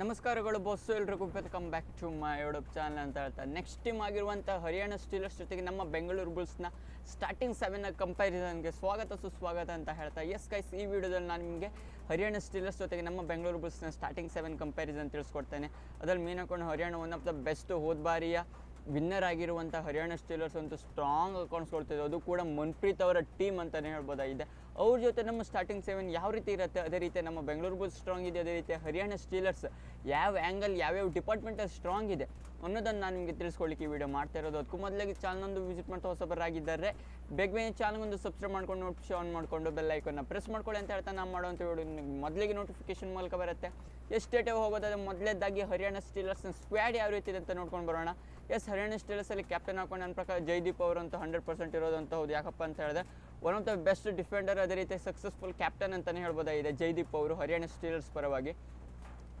ನಮಸ್ಕಾರಗಳು ಬಸ್ಸು ಎಲ್ರಿಗೂ come back to my YouTube channel ಅಂತ ಹೇಳ್ತಾ. ನೆಕ್ಸ್ಟ್ ಟೀಮ್ ಆಗಿರುವಂಥ ಹರಿಯಾಣ ಸ್ಟೀಲರ್ಸ್ ಜೊತೆಗೆ ನಮ್ಮ ಬೆಂಗಳೂರು ಬುಲ್ಸ್ನ ಸ್ಟಾರ್ಟಿಂಗ್ ಸೆವೆನ್ ಕಂಪ್ಯಾರಿಸನ್ಗೆ ಸ್ವಾಗತ ಸುಸ್ವಾಗತ ಅಂತ ಹೇಳ್ತಾ. ಎಸ್ ಗೈಸ್ ಈ ವಿಡಿಯೋದಲ್ಲಿ ನಾನು ನಿಮಗೆ ಹರಿಯಾಣ ಸ್ಟೀಲರ್ಸ್ ಜೊತೆಗೆ ನಮ್ಮ ಬೆಂಗಳೂರು ಬುಲ್ಸ್ನ ಸ್ಟಾರ್ಟಿಂಗ್ ಸೆವೆನ್ ಕಂಪ್ಯಾರಿಸನ್ ತಿಳಿಸ್ಕೊಡ್ತೇನೆ. ಅದರಲ್ಲಿ ಮೇನ್ ಹಾಕೊಂಡು Haryana one of the best ಹೋದ ಬಾರಿಯ ವಿನ್ನರ್ ಆಗಿರುವಂಥ ಹರಿಯಾಣ ಸ್ಟೀಲರ್ಸ್ ಅಂತೂ ಸ್ಟ್ರಾಂಗ್ ಕಾಣಿಸ್ಕೊಳ್ತಿದೆ ಅದು ಕೂಡ ಮನ್ಪ್ರೀತ್ ಅವರ ಟೀಮ್ ಅಂತಲೇ ಹೇಳ್ಬೋದಾಗಿದೆ. ಅವ್ರ ಜೊತೆ ನಮ್ಮ ಸ್ಟಾರ್ಟಿಂಗ್ ಸೆವೆನ್ ಯಾವ ರೀತಿ ಇರುತ್ತೆ, ಅದೇ ರೀತಿ ನಮ್ಮ ಬೆಂಗಳೂರು ಬುಲ್ಸ್ ಸ್ಟ್ರಾಂಗ್ ಇದೆ, ಅದೇ ರೀತಿ ಹರಿಯಾಣ ಸ್ಟೀಲರ್ಸ್ ಯಾವ ಆ್ಯಂಗಲ್ ಯಾವ್ಯಾವ ಡಿಪಾರ್ಟ್ಮೆಂಟಲ್ಲಿ ಸ್ಟ್ರಾಂಗ್ ಇದೆ ಅನ್ನೋದನ್ನು ನಾನು ನಿಮಗೆ ತಿಳಿಸ್ಕೊಳ್ಳಿಕ್ಕೆ ಈ ವಿಡಿಯೋ ಮಾಡ್ತಾ ಇರೋದು. ಅದಕ್ಕೂ ಮೊದಲಾಗಿ ಚಾನಲ್ನೊಂದು ವಿಸಿಟ್ ಮಾಡ್ತಾ ಹೊಸಬರಾಗಿದ್ದಾರೆ ಬೇಗ ಬೇಗ ಚಾನಲ್ಗೊಂದು ಸಬ್ಸ್ಕ್ರೈಬ್ ಮಾಡ್ಕೊಂಡು ನೋಟಿಫಿಕೇಶನ್ ಆನ್ ಮಾಡಿಕೊಂಡು ಬೆಲ್ ಐಕನ್ನ ಪ್ರೆಸ್ ಮಾಡ್ಕೊಳ್ಳಿ ಅಂತ ಹೇಳ್ತಾ ನಾನು ಮಾಡುವಂಥ ವಿಡಿಯೋ ನಿಮಗೆ ಮೊದಲಿಗೆ ನೋಟಿಫಿಕೇಶನ್ ಮೂಲಕ ಬರುತ್ತೆ. ಎಷ್ಟು ಸ್ಟೇಟೇ ಹೋಗೋದಾದ್ರೆ ಮೊದಲೇದಾಗಿ ಹರಿಯಾಣ ಸ್ಟೀಲರ್ಸ್ನ ಸ್ಕ್ವಾಡ್ ಯಾವ ರೀತಿ ಇದೆ ಅಂತ ನೋಡ್ಕೊಂಡು ಬರೋಣ. ಎಸ್ ಹರಿಯಾಣ ಸ್ಟೀಲರ್ಸಲ್ಲಿ ಕ್ಯಾಪ್ಟನ್ ಹಾಕೊಂಡು ನನ್ನ ಪ್ರಕಾರ ಜೈದೀಪ್ ಅವರು ಅಂತ ಹಂಡ್ರೆಡ್ ಪರ್ಸೆಂಟ್ ಇರೋದಂತ ಹೌದು. ಯಾಕಪ್ಪ ಅಂತ ಹೇಳಿದ್ರೆ one of the best defender ಅದೇ ರೀತಿ ಸಕ್ಸಸ್ಫುಲ್ ಕ್ಯಾಪ್ಟನ್ ಅಂತಲೇ ಹೇಳ್ಬೋದಾಗಿದೆ ಜೈದೀಪ್ ಅವರು, ಹರಿಯಾಣ ಸ್ಟೀಲರ್ಸ್ ಪರವಾಗಿ.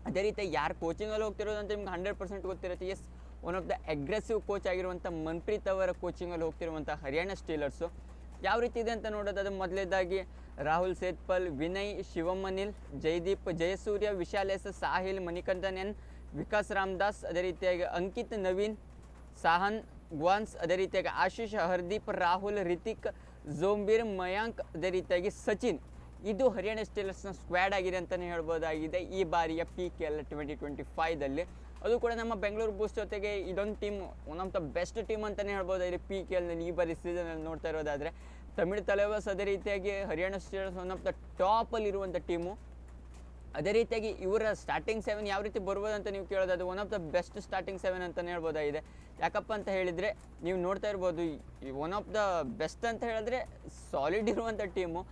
ಅದೇ ರೀತಿ ಯಾರು ಕೋಚಿಂಗಲ್ಲಿ ಹೋಗ್ತಿರೋದು ಅಂತ ನಿಮ್ಗೆ ಹಂಡ್ರೆಡ್ ಪರ್ಸೆಂಟ್ ಗೊತ್ತಿರುತ್ತೆ. As one of the aggressive coach ಆಗಿರುವಂಥ ಮನ್ಪ್ರೀತ್ ಅವರ ಕೋಚಿಂಗಲ್ಲಿ ಹೋಗ್ತಿರುವಂಥ ಹರಿಯಾಣ ಸ್ಟೀಲರ್ಸು ಯಾವ ರೀತಿ ಇದೆ ಅಂತ ನೋಡೋದಾದ್ರೆ ಮೊದಲೇದಾಗಿ ರಾಹುಲ್ ಸೇತ್ಪಲ್, ವಿನಯ್ ಶಿವಮನಿಲ್ ಜೈದೀಪ್, ಜಯಸೂರ್ಯ, ವಿಶಾಲ್ ಎಸ್, ಸಾಹಿಲ್ ಮಣಿಕಂಠನ್ ಎನ್ ವಿಕಾಸ್ ರಾಮದಾಸ್, ಅದೇ ರೀತಿಯಾಗಿ ಅಂಕಿತ್ ನವೀನ್, ಸಾಹನ್, ಗ್ವಾನ್ಸ್, ಅದೇ ರೀತಿಯಾಗಿ ಆಶೀಶ್, ಹರ್ದೀಪ್, ರಾಹುಲ್, ರಿತಿಕ್ ಜೋಂಬೀರ್ ಮಯಾಂಕ್ ಅದೇ ರೀತಿಯಾಗಿ ಸಚಿನ್. ಇದು ಹರಿಯಾಣ ಸ್ಟೇಲರ್ಸ್ನ ಸ್ಕ್ವಾಡ್ ಆಗಿದೆ ಅಂತಲೇ ಹೇಳ್ಬೋದಾಗಿದೆ. ಈ ಬಾರಿಯ P K L twenty twenty ಫೈವ್ದಲ್ಲಿ ಅದು ಕೂಡ ನಮ್ಮ ಬೆಂಗಳೂರು ಬೂಸ್ ಜೊತೆಗೆ ಇದೊಂದು team one of the best team ಅಂತಲೇ ಹೇಳ್ಬೋದಾಗಿದೆ ಪಿ ಕೆ ಎಲ್ನಲ್ಲಿ ಈ ಬಾರಿ ಸೀಸನಲ್ಲಿ ನೋಡ್ತಾ ಇರೋದಾದರೆ. ತಮಿಳು ತಲೆವಾಸ್ ಅದೇ ರೀತಿಯಾಗಿ Haryana Steelers one of the ಟಾಪಲ್ಲಿರುವಂಥ team ಅದೇ ರೀತಿಯಾಗಿ ಇವರ ಸ್ಟಾರ್ಟಿಂಗ್ ಸೆವೆನ್ ಯಾವ ರೀತಿ ಬರ್ಬೋದು ಅಂತ ನೀವು ಕೇಳೋದು, ಅದು one of the best starting seven ಅಂತಲೇ ಹೇಳ್ಬೋದಾಗಿದೆ ಯಾಕಪ್ಪ ಅಂತ ಹೇಳಿದರೆ, ನೀವು ನೋಡ್ತಾ ಇರ್ಬೋದು ಒನ್ ಆಫ್ ದ ಬೆಸ್ಟ್ ಅಂತ ಹೇಳಿದ್ರೆ ಸಾಲಿಡ್ ಇರುವಂಥ ಟೀಮು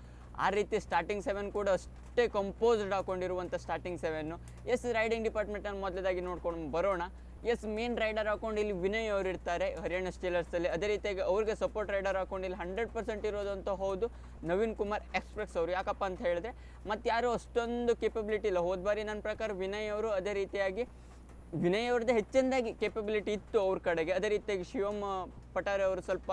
ಆ ರೀತಿ ಸ್ಟಾರ್ಟಿಂಗ್ ಸೆವೆನ್ ಕೂಡ ಅಷ್ಟೇ ಕಂಪೋಸ್ಡ್ ಹಾಕೊಂಡಿರುವಂಥ ಸ್ಟಾರ್ಟಿಂಗ್ ಸೆವೆನ್ನು ಎಸ್ ರೈಡಿಂಗ್ ಡಿಪಾರ್ಟ್ಮೆಂಟನ್ನು ಮೊದಲದಾಗಿ ನೋಡ್ಕೊಂಡು ಬರೋಣ. ಎಸ್ ಮೇನ್ ರೈಡರ್ ಹಾಕೊಂಡು ಇಲ್ಲಿ ವಿನಯ್ ಅವರು ಇರ್ತಾರೆ, ಹರಿಯಾಣ ಸ್ಟೀಲರ್ಸಲ್ಲಿ ಅದೇ ರೀತಿಯಾಗಿ ಅವ್ರಿಗೆ ಸಪೋರ್ಟ್ ರೈಡರ್ ಹಾಕೊಂಡು ಇಲ್ಲಿ ಹಂಡ್ರೆಡ್ ಪರ್ಸೆಂಟ್ ಇರೋದಂತ ಹೌದು. ನವೀನ್ ಕುಮಾರ್ ಎಕ್ಸ್ಪ್ರೆಸ್ ಅವರು. ಯಾಕಪ್ಪ ಅಂತ ಹೇಳಿದ್ರೆ, ಮತ್ತು ಯಾರು ಅಷ್ಟೊಂದು ಕೇಪಬಿಲಿಟಿ ಇಲ್ಲ. ಹೋದ ಬಾರಿ ನನ್ನ ಪ್ರಕಾರ ವಿನಯ್ ಅವರು ಅದೇ ರೀತಿಯಾಗಿ, ವಿನಯ್ ಅವ್ರದ್ದು ಹೆಚ್ಚಿನದಾಗಿ ಕೇಪಬಿಲಿಟಿ ಇತ್ತು ಅವ್ರ ಕಡೆಗೆ. ಅದೇ ರೀತಿಯಾಗಿ ಶಿವಮ್ ಪಟಾರೆ ಅವರು ಸ್ವಲ್ಪ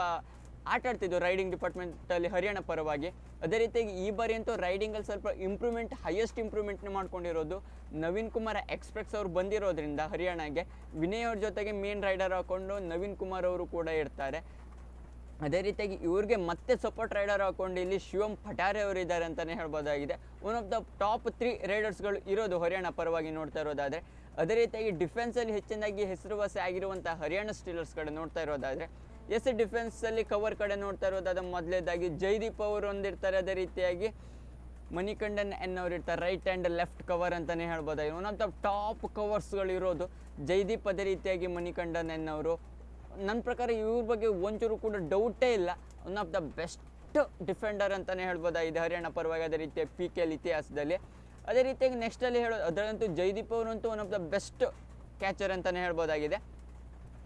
ಆಟ ಆಡ್ತಿದ್ದು ರೈಡಿಂಗ್ ಡಿಪಾರ್ಟ್ಮೆಂಟಲ್ಲಿ ಹರಿಯಾಣ ಪರವಾಗಿ. ಅದೇ ರೀತಿಯಾಗಿ ಈ ಬಾರಿ ಅಂತೂ ರೈಡಿಂಗಲ್ಲಿ ಸ್ವಲ್ಪ ಇಂಪ್ರೂವ್ಮೆಂಟ್ ಹೈಯೆಸ್ಟ್ ಇಂಪ್ರೂವ್ಮೆಂಟ್ನ ಮಾಡ್ಕೊಂಡಿರೋದು ನವೀನ್ ಕುಮಾರ್ ಎಕ್ಸ್ಪ್ರೆಸ್ ಅವ್ರು ಬಂದಿರೋದ್ರಿಂದ ಹರಿಯಾಣಗೆ. ವಿನಯ್ ಅವ್ರ ಜೊತೆಗೆ ಮೇನ್ ರೈಡರ್ ಹಾಕೊಂಡು ನವೀನ್ ಕುಮಾರ್ ಅವರು ಕೂಡ ಇರ್ತಾರೆ. ಅದೇ ರೀತಿಯಾಗಿ ಇವ್ರಿಗೆ ಮತ್ತೆ ಸಪೋರ್ಟ್ ರೈಡರ್ ಹಾಕೊಂಡು ಇಲ್ಲಿ ಶಿವಂ ಪಟಾರೆ ಅವರು ಇದ್ದಾರೆ ಅಂತಲೇ ಹೇಳ್ಬೋದಾಗಿದೆ. One of the top three ರೈಡರ್ಸ್ಗಳು ಇರೋದು ಹರಿಯಾಣ ಪರವಾಗಿ ನೋಡ್ತಾ ಇರೋದಾದರೆ. ಅದೇ ರೀತಿಯಾಗಿ ಡಿಫೆನ್ಸಲ್ಲಿ ಹೆಚ್ಚಿನದಾಗಿ ಹೆಸರುವಾಸಿ ಆಗಿರುವಂಥ ಹರಿಯಾಣ ಸ್ಟೀಲರ್ಸ್ಗಳು ನೋಡ್ತಾ ಇರೋದಾದರೆ ಎಸ್ ಡಿಫೆನ್ಸಲ್ಲಿ ಕವರ್ ಕಡೆ ನೋಡ್ತಾ ಇರೋದಾದ ಮೊದಲೇದಾಗಿ ಜೈದೀಪ್ ಅವರು ಒಂದಿರ್ತಾರೆ ಅದೇ ರೀತಿಯಾಗಿ. ಮಣಿಕಂಡನ್ ಎನ್ ಅವರು ಇರ್ತಾರೆ ರೈಟ್ ಆ್ಯಂಡ್ ಲೆಫ್ಟ್ ಕವರ್ ಅಂತಲೇ ಹೇಳ್ಬೋದಾಗಿ ಒನ್ ಆಫ್ ದ ಟಾಪ್ ಕವರ್ಸ್ಗಳು ಇರೋದು. ಜೈದೀಪ್ ಅದೇ ರೀತಿಯಾಗಿ ಮಣಿಕಂಡನ್ ಎನ್ ಅವರು ನನ್ನ ಪ್ರಕಾರ ಇವ್ರ ಬಗ್ಗೆ ಒಂಚೂರು ಕೂಡ ಡೌಟೇ ಇಲ್ಲ. One of the best defender ಅಂತಲೇ ಹೇಳ್ಬೋದಾಗಿದೆ ಹರಿಯಾಣ ಪರವಾಗಿ ಅದೇ ರೀತಿಯ ಪಿ ಕೆ ಎಲ್ ಇತಿಹಾಸದಲ್ಲಿ. ಅದೇ ರೀತಿಯಾಗಿ ನೆಕ್ಸ್ಟಲ್ಲಿ ಹೇಳೋದು ಅದರಂತೂ ಜೈದೀಪ್ ಅವರಂತೂ one of the best catcher ಅಂತಲೇ ಹೇಳ್ಬೋದಾಗಿದೆ.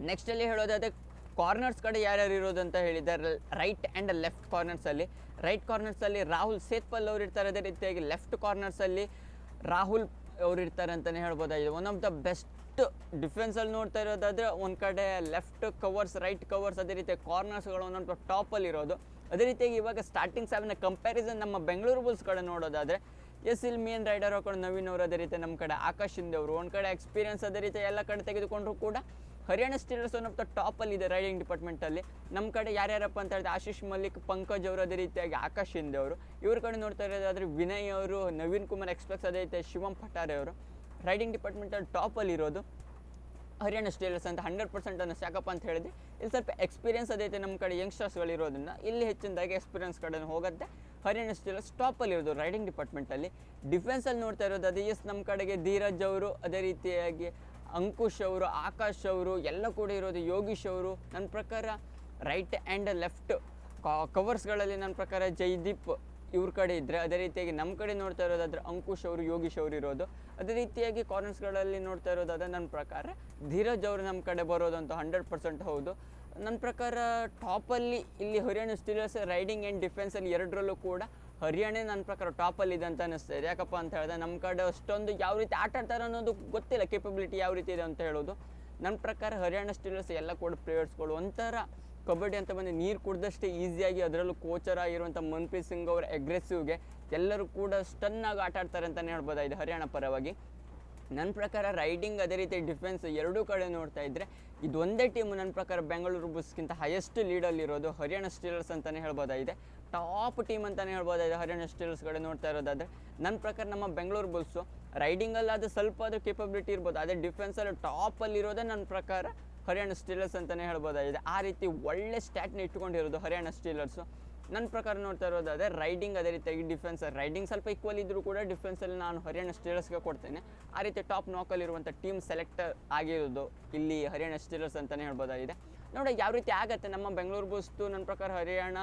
ನೆಕ್ಸ್ಟಲ್ಲಿ ಹೇಳೋದಾದರೆ ಕಾರ್ನರ್ಸ್ ಕಡೆ ಯಾರ್ಯಾರು ಇರೋದು ಅಂತ ಹೇಳಿದ್ದಾರೆ. ರೈಟ್ ಆ್ಯಂಡ್ ಲೆಫ್ಟ್ ಕಾರ್ನರ್ಸಲ್ಲಿ ರೈಟ್ ಕಾರ್ನರ್ಸಲ್ಲಿ ರಾಹುಲ್ ಸೇತ್ಪಲ್ ಅವರು ಇರ್ತಾರೆ ಅದೇ ರೀತಿಯಾಗಿ ಲೆಫ್ಟ್ ಕಾರ್ನರ್ಸಲ್ಲಿ ರಾಹುಲ್ ಅವ್ರು ಇರ್ತಾರೆ ಅಂತಲೇ ಹೇಳ್ಬೋದಾಗಿದೆ. ಒನ್ ಆಫ್ ದ ಬೆಸ್ಟ್ ಡಿಫೆನ್ಸಲ್ಲಿ ನೋಡ್ತಾ ಇರೋದಾದರೆ ಒಂದು ಕಡೆ ಲೆಫ್ಟ್ ಕವರ್ಸ್ ರೈಟ್ ಕವರ್ಸ್ ಅದೇ ರೀತಿ ಕಾರ್ನರ್ಸ್ಗಳು ಒಂದೊಂದು ಟಾಪಲ್ಲಿ ಇರೋದು. ಅದೇ ರೀತಿಯಾಗಿ ಇವಾಗ ಸ್ಟಾರ್ಟಿಂಗ್ ಸೆವೆನ್ ಕಂಪ್ಯಾರಿಸನ್ ನಮ್ಮ ಬೆಂಗಳೂರು ಬುಲ್ಸ್ ಕಡೆ ನೋಡೋದಾದರೆ, ಎಸ್ ಇಲ್ಲಿ ಮೇನ್ ರೈಡರ್ ಹಾಕೊಂಡು ನವೀನ್ ಅವರು ಅದೇ ರೀತಿ ನಮ್ಮ ಕಡೆ, ಆಕಾಶ್ ಹಿಂದೆ ಅವರು, ಒಂದು ಕಡೆ ಎಕ್ಸ್ಪೀರಿಯನ್ಸ್ ಅದೇ ರೀತಿ ಎಲ್ಲ ಕಡೆ ತೆಗೆದುಕೊಂಡ್ರು ಕೂಡ Haryana Steelers one of the ಟಾಪಲ್ಲಿ ಇದೆ ರೈಡಿಂಗ್ ಡಿಪಾರ್ಟ್ಮೆಂಟಲ್ಲಿ ನಮ್ಮ ಕಡೆ ಯಾರ್ಯಾರಪ್ಪ ಅಂತ ಹೇಳಿದ್ರೆ ಆಶೀಶ್ ಮಲ್ಲಿಕ್, ಪಂಕಜ್ ಅವರು ಅದೇ ರೀತಿಯಾಗಿ ಆಕಾಶ್ ಹಿಂದೆ ಅವರು. ಇವ್ರ ಕಡೆ ನೋಡ್ತಾ ಇರೋದಾದ್ರೆ ವಿನಯ್ ಅವರು, ನವೀನ್ ಕುಮಾರ್ ಎಕ್ಸ್ಪ್ರೆಸ್ ಅದೇ ರೀತಿ ಶಿವಂ ಪಟಾರೆ ಅವರು. ರೈಡಿಂಗ್ ಡಿಪಾರ್ಟ್ಮೆಂಟಲ್ಲಿ ಟಾಪಲ್ಲಿ ಇರೋದು ಹರಿಯಾಣ ಸ್ಟೀಲರ್ಸ್ ಅಂತ ಹಂಡ್ರೆಡ್ ಪರ್ಸೆಂಟ್ ಅನ್ನೋ ಸಾಕಪ್ಪ ಅಂತ ಹೇಳಿದ್ರೆ, ಇಲ್ಲಿ ಸ್ವಲ್ಪ ಎಕ್ಸ್ಪೀರಿಯನ್ಸ್ ಅದೈತೆ ನಮ್ಮ ಕಡೆ ಯಂಗ್ಸ್ಟರ್ಸ್ಗಳು ಇರೋದ್ರಿಂದ ಇಲ್ಲಿ ಹೆಚ್ಚಿನದಾಗಿ ಎಕ್ಸ್ಪೀರಿಯನ್ಸ್ ಕಡೆ ಹೋಗುತ್ತೆ. ಹರಿಯಾಣ ಸ್ಟೀಲರ್ಸ್ ಟಾಪಲ್ಲಿರೋದು ರೈಡಿಂಗ್ ಡಿಪಾರ್ಟ್ಮೆಂಟಲ್ಲಿ ಡಿಫೆನ್ಸಲ್ಲಿ ನೋಡ್ತಾ ಇರೋದು ಅದೇ ಎಸ್ ನಮ್ಮ ಕಡೆಗೆ ಧೀರಜ್ ಅವರು ಅದೇ ರೀತಿಯಾಗಿ ಅಂಕುಶ್ ಅವರು, ಆಕಾಶ್ ಅವರು, ಎಲ್ಲ ಕೂಡ ಇರೋದು ಯೋಗೀಶ್ ಅವರು. ನನ್ನ ಪ್ರಕಾರ ರೈಟ್ ಆ್ಯಂಡ್ ಲೆಫ್ಟ್ ಕವರ್ಸ್ಗಳಲ್ಲಿ ನನ್ನ ಪ್ರಕಾರ ಜೈದೀಪ್ ಇವ್ರ ಕಡೆ ಇದ್ದರೆ ಅದೇ ರೀತಿಯಾಗಿ ನಮ್ಮ ಕಡೆ ನೋಡ್ತಾ ಇರೋದಾದ್ರೆ ಅಂಕುಶ್ ಅವರು, ಯೋಗೀಶ್ ಅವರು ಇರೋದು. ಅದೇ ರೀತಿಯಾಗಿ ಕಾರ್ನರ್ಸ್ಗಳಲ್ಲಿ ನೋಡ್ತಾ ಇರೋದಾದ್ರೆ ನನ್ನ ಪ್ರಕಾರ ಧೀರಜ್ ಅವರು ನಮ್ಮ ಕಡೆ ಬರೋದು ಅಂತ ಹಂಡ್ರೆಡ್ ಪರ್ಸೆಂಟ್ ಹೌದು. ನನ್ನ ಪ್ರಕಾರ ಟಾಪಲ್ಲಿ ಇಲ್ಲಿ ಹರಿಯಾಣ ಸ್ಟೀಲರ್ಸ್ ರೈಡಿಂಗ್ ಆ್ಯಂಡ್ ಡಿಫೆನ್ಸಲ್ಲಿ ಎರಡರಲ್ಲೂ ಕೂಡ ಹರಿಯಾಣ ನನ್ನ ಪ್ರಕಾರ ಟಾಪಲ್ಲಿ ಇದೆ ಅಂತ ಅನಿಸ್ತಾ ಇದೆ ಯಾಕಪ್ಪ ಅಂತ ಹೇಳಿದ್ರೆ ನಮ್ಮ ಕಡೆ ಅಷ್ಟೊಂದು ಯಾವ ರೀತಿ ಆಟ ಆಡ್ತಾರೆ ಅನ್ನೋದು ಗೊತ್ತಿಲ್ಲ. ಕೇಪಬಿಲಿಟಿ ಯಾವ ರೀತಿ ಇದೆ ಅಂತ ಹೇಳೋದು. ನನ್ನ ಪ್ರಕಾರ ಹರಿಯಾಣ ಸ್ಟೀಲರ್ಸ್ ಎಲ್ಲ ಕೂಡ ಪ್ಲೇಯರ್ಸ್ಗಳು ಒಂಥರ ಕಬಡ್ಡಿ ಅಂತ ಬಂದು ನೀರು ಕುಡ್ದಷ್ಟೇ ಈಸಿಯಾಗಿ ಅದರಲ್ಲೂ ಕೋಚರ್ ಆಗಿರುವಂಥ ಮನ್ಪ್ರೀತ್ ಸಿಂಗ್ ಅವರ ಅಗ್ರೆಸಿವ್ಗೆ ಎಲ್ಲರೂ ಕೂಡ ಸ್ಟನ್ನಾಗಿ ಆಟ ಆಡ್ತಾರೆ ಅಂತಲೇ ಹೇಳ್ಬೋದಾಗಿದೆ ಹರಿಯಾಣ ಪರವಾಗಿ. ನನ್ನ ಪ್ರಕಾರ ರೈಡಿಂಗ್ ಅದೇ ರೀತಿ ಡಿಫೆನ್ಸ್ ಎರಡೂ ಕಡೆ ನೋಡ್ತಾ ಇದ್ದರೆ ಇದೊಂದೇ ಟೀಮ್ ನನ್ನ ಪ್ರಕಾರ ಬೆಂಗಳೂರು ಬುಸ್ಗಿಂತ ಹೈಯೆಸ್ಟ್ ಲೀಡಲ್ಲಿರೋದು ಹರಿಯಾಣ ಸ್ಟೀಲರ್ಸ್ ಅಂತಲೇ ಹೇಳ್ಬೋದಾಗಿದೆ. ಟಾಪ್ ಟೀಮ್ ಅಂತಲೇ ಹೇಳ್ಬೋದಾಗಿದೆ ಹರಿಯಾಣ ಸ್ಟೀಲ್ಸ್ ಕಡೆ ನೋಡ್ತಾ ಇರೋದಾದರೆ. ನನ್ನ ಪ್ರಕಾರ ನಮ್ಮ ಬೆಂಗಳೂರು ಬುಲ್ಸು ರೈಡಿಂಗಲ್ಲಿ ಅದು ಸ್ವಲ್ಪ ಆದರೂ ಕೇಪಬಿಲಿಟಿ ಇರ್ಬೋದು. ಅದೇ ಡಿಫೆನ್ಸಲ್ಲಿ ಟಾಪಲ್ಲಿರೋದೇ ನನ್ನ ಪ್ರಕಾರ ಹರಿಯಾಣ ಸ್ಟೀಲರ್ಸ್ ಅಂತಲೇ ಹೇಳ್ಬೋದಾಗಿದೆ. ಆ ರೀತಿ ಒಳ್ಳೆ ಸ್ಟ್ಯಾಟ್ನ ಇಟ್ಕೊಂಡಿರೋದು ಹರಿಯಾಣ ಸ್ಟೀಲರ್ಸು. ನನ್ನ ಪ್ರಕಾರ ನೋಡ್ತಾ ಇರೋದಾದರೆ ರೈಡಿಂಗ್ ಅದೇ ರೀತಿಯಾಗಿ ಡಿಫೆನ್ಸ್ ರೈಡಿಂಗ್ ಸ್ವಲ್ಪ ಈಕ್ವಲ್ ಇದ್ದರೂ ಕೂಡ ಡಿಫೆನ್ಸಲ್ಲಿ ನಾನು ಹರಿಯಾಣ ಸ್ಟೀಲರ್ಸ್ಗೆ ಕೊಡ್ತೇನೆ. ಆ ರೀತಿ ಟಾಪ್ ನಾಕಲ್ಲಿರುವಂಥ ಟೀಮ್ ಸೆಲೆಕ್ಟ್ ಆಗಿರೋದು ಇಲ್ಲಿ ಹರಿಯಾಣ ಸ್ಟೀಲರ್ಸ್ ಅಂತಲೇ ಹೇಳ್ಬೋದಾಗಿದೆ. ನೋಡಿ, ಯಾವ ರೀತಿ ಆಗುತ್ತೆ ನಮ್ಮ ಬೆಂಗಳೂರು ಬುಸ್ತು ನನ್ನ ಪ್ರಕಾರ ಹರಿಯಾಣ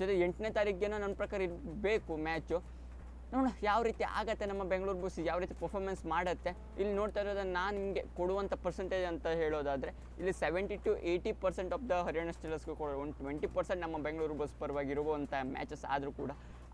ಜೊತೆ ಎಂಟನೇ ತಾರೀಕಿಗೇನೋ ನನ್ನ ಪ್ರಕಾರ ಇರಬೇಕು ಮ್ಯಾಚು ನೋಡೋಣ ಯಾವ ರೀತಿ ಆಗತ್ತೆ ನಮ್ಮ ಬೆಂಗಳೂರು ಬುಸ್ ಯಾವ ರೀತಿ ಪರ್ಫಾರ್ಮೆನ್ಸ್ ಮಾಡುತ್ತೆ. ಇಲ್ಲಿ ನೋಡ್ತಾ ಇರೋದನ್ನು ನಾನು ನಿಮಗೆ ಕೊಡುವಂಥ ಪರ್ಸೆಂಟೇಜ್ ಅಂತ ಹೇಳೋದಾದರೆ, ಇಲ್ಲಿ seventy to eighty percent of the Haryana ಸ್ಟೀಲರ್ಸ್ಗೆ ಕೊಡೋ ಒಂದು ಟ್ವೆಂಟಿ ಪರ್ಸೆಂಟ್ ನಮ್ಮ ಬೆಂಗಳೂರು ಬಸ್ ಪರವಾಗಿ ಇರುವಂಥ ಮ್ಯಾಚಸ್ ಆದರೂ ಕೂಡ.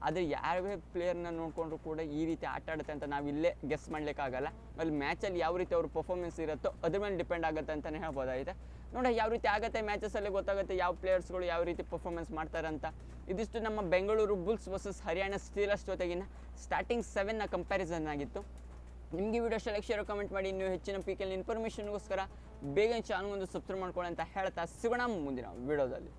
ಆದರೆ ಯಾವ್ಯಾವ ಪ್ಲೇಯರ್ನ ನೋಡಿಕೊಂಡ್ರು ಕೂಡ ಈ ರೀತಿ ಆಟ ಆಡುತ್ತೆ ಅಂತ ನಾವು ಇಲ್ಲೇ ಗೆಸ್ ಮಾಡಲಿಕ್ಕಾಗಲ್ಲ. ಅಲ್ಲಿ ಮ್ಯಾಚಲ್ಲಿ ಯಾವ ರೀತಿ ಅವ್ರ ಪರ್ಫಾರ್ಮೆನ್ಸ್ ಇರುತ್ತೋ ಅದ್ರ ಮೇಲೆ ಡಿಪೆಂಡ್ ಆಗುತ್ತೆ ಅಂತಲೇ ಹೇಳ್ಬೋದಾಗಿದೆ. ನೋಡಿ, ಯಾವ ರೀತಿ ಆಗುತ್ತೆ ಮ್ಯಾಚಸಲ್ಲಿ ಗೊತ್ತಾಗುತ್ತೆ ಯಾವ ಪ್ಲೇಯರ್ಸ್ಗಳು ಯಾವ ರೀತಿ ಪರ್ಫಾರ್ಮೆನ್ಸ್ ಮಾಡ್ತಾರೆ ಅಂತ ಇದಿಷ್ಟು ನಮ್ಮ Bengaluru Bulls versus Haryana Steelers ಜೊತೆಗಿನ ಸ್ಟಾರ್ಟಿಂಗ್ ಸೆವೆನ್ನ ಕಂಪ್ಯಾರಿಸನ್ ಆಗಿತ್ತು. ನಿಮಗೆ ವಿಡಿಯೋ ಇಷ್ಟ ಶೇರ್ ಕಮೆಂಟ್ ಮಾಡಿ. ನೀವು ಹೆಚ್ಚಿನ ಪೀಕಲ್ಲಿ ಇನ್ಫಾರ್ಮೇಷನ್ಗೋಸ್ಕರ ಬೇಗ ಚಾನಲ್ ಒಂದು ಸಬ್ಸ್ಕ್ರೈಬ್ ಮಾಡ್ಕೊಳ್ಳಿ ಅಂತ ಹೇಳ್ತಾ ಸಿಗೋಣ ಮುಂದಿನ ವಿಡಿಯೋದಲ್ಲಿ